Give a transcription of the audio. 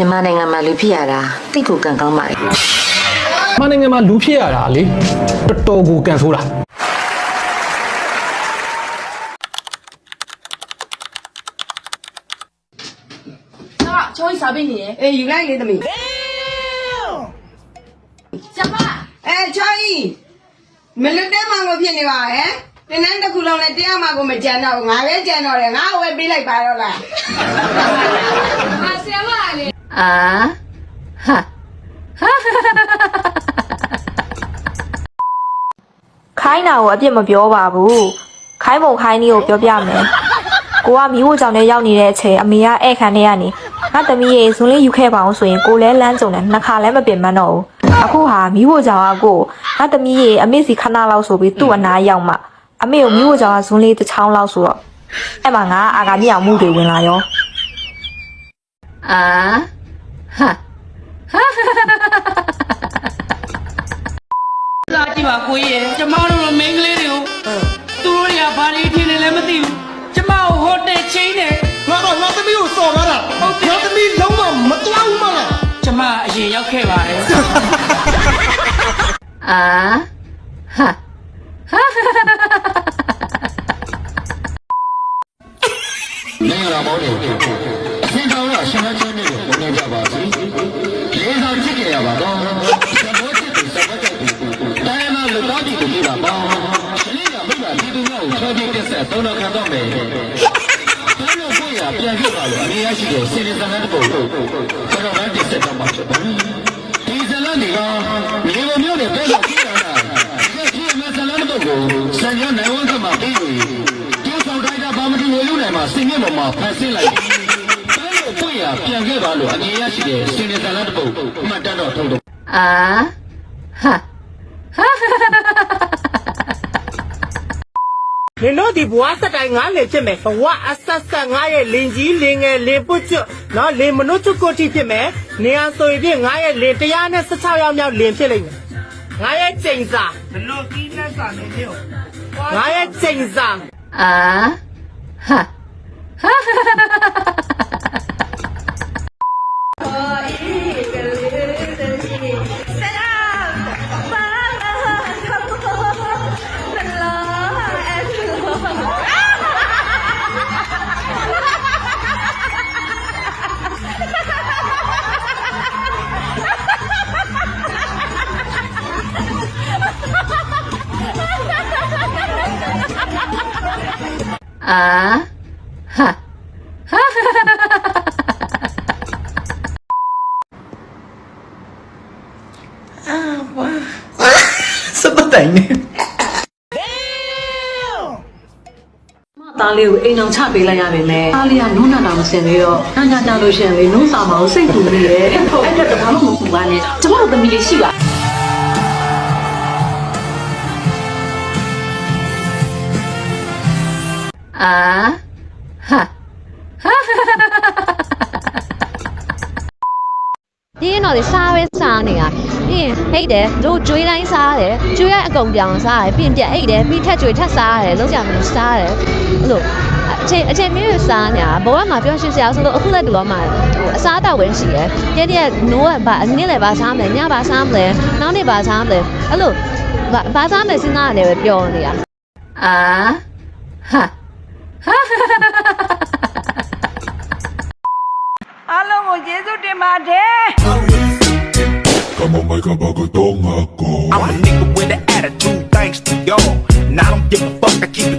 မြန်မာနိုင်ငံမှာလူဖြစ်ရတာတိတ်ကိုကံကောင်းပါလေမနိုင်ငံမှာလူဖြစ်ရတာလေတော်တော်ကိုကန်ဆိုးတာ။ဟာချောကြီးစားပေးနေရယ်အေးယူလိုက်လေသမီး။ကျမအဲချောကြီးမလွတ်တဲ့မောင်ကိုဖြစ်နေပါရဲ့တင်းတန်းတစ်ခုလုံးနဲ့တရားမှကိုမကြံတော့ဘူးငါပဲကြံတော့တယ်ငါ့ကိုပဲပေးလိုက်ပါတော့လားဟာဆရာမလေ အာဟာခိုင်းတာကိုအပြစ်မပြောပါဘူးခိုင်းပုံခိုင်းနည်းကိုပြောပြမယ်ကိုကမိဖို့ကြောင့်လည်းရောက်နေတဲ့အချိန်အမေကဧည့်ခံနေရနေငါသမီးရေဇွန်လေးယူခဲ့ပါအောင်ဆိုရင်ကိုလည်းလမ်းကြုံတယ်နှစ်ခါလည်းမပင်မတော့ဘူးအခုဟာမိဖို့ကြောင့်ကကိုငါသမီးရေအမေစီခဏလောက်ဆိုပြီးသူ့အနားရောက်မှအမေကိုမိဖို့ကြောင့်ကဇွန်လေးတစ်ချောင်းလောက်ဆိုတော့အဲ့မှာငါအာကမြောင်မှုတွေဝင်လာရောအာ ဟာလာကြည့်ပါကိုကြီးရယ်ကျမတို့လိုမိန်းကလေးတွေကိုသူတို့တွေကဘာတွေထင်နေလဲမသိဘူးကျမကိုဟိုတယ်ချင်းတယ်ငါကငါသမီးကိုစော်ကားတာငါသမီးလုံးဝမတွားဘူးမလားကျမအရင်ရောက်ခဲ့ပါတယ်အာဟာမင်္ဂလာပေါင်းတွေ ချစ်ကြရပါတော့သဘောချစ်သူသဘောကျသူတိုင်းနာလူတော်တီကိုပြပါပါရှင်လေးကမိဘပြည်သူများကိုချောချင်းတက်ဆက်သုံးတော်ခံတော့မယ်တိုင်းလို့ကိုရပြန်ပြပါလို့အမေရရှိတဲ့စေနေစံတဲ့ပုံကျွန်တော်လည်းတက်ဆက်တော့မှာဖြစ်ပါတယ်ဒီဇလန်တွေကမြေပေါ်မျိုးနဲ့ပဲလို့ကြည့်ရတာဒီကကြည့်မဲ့ဇလန်တဲ့ပုံကိုစံရနိုင်ဝန်ကမှာပြီးပြီကျိုးဆောင်တိုင်းကဘာမတူဝေလူနိုင်မှာစင်မြင့်ပေါ်မှာဖန်ဆင်းလိုက် တယ်လို့ကိုရပြန်ခဲ့ပါလို့အမေရရှိတဲ့စေနေစံတဲ့ပုံအမှတ်တတော့ထုတ်တော့အာဟာနင်တို့ဒီဘွားစတိုင်ငါလေဖြစ်မယ်ဘဝအဆက်ဆက်ငါရဲ့လင်ကြီးလင်ငယ်လင်ပုတ်ကျွတ်နော်လင်မနုတ်ချကိုတိဖြစ်မယ်နေရာဆိုရင်ဖြင့်ငါရဲ့လင်116ယောက်မြောက်လင်ဖြစ်လိမ့်မယ်ငါရဲ့ချိန်စာဘလို့ကီးလက်စာနေမျိုးငါရဲ့ချိန်စာအာဟာဟာ အာဟာစပတိုင်နေသားလေးကိုအိမ်အောင်ချပေးလိုက်ရပါမယ်။သားလေးကနုံးနာတာမစင်သေးတော့ညညညလို့ရှရင်လေနုံးစာမအောင်စိတ်ပူနေတယ်။အဲ့တော့တခါမှမပူပါနဲ့။ကျမတို့သမီးလေးရှိပါ အာဟာဒီရင်တော့လေစားပဲစားနေတာပြီးရင်ဟိတ်တယ်တို့ကျွေးတိုင်းစားတယ်ကျွေးရအကုန်ပြောင်စားတယ်ပြီးရင်ပြက်အိတ်တယ်ပြီးထက်ကျွေးထက်စားတယ်လုံးကြမလို့စားတယ်အဲ့လိုအချိန်အချိန်မျိုးစားနေတာဘဝမှာပြောရှင်းစရာဆိုလို့အခုလက်တော့မှဟိုအစားအသောက်ဝင်ရှိတယ်တည့်တည့်နိုးကဘာအနည်းလည်းဘာစားမလဲညဘာစားမလဲနောက်နေ့ဘာစားမလဲအဲ့လိုဘာဘာစားမလဲစဉ်းစားရတယ်ပဲပြောနေတာအာဟာ Halo mo, Jesus de Made. Kamu on, make a bagatong ako. I'm a nigga with an attitude, thanks to y'all. Now I don't give a fuck, I keep it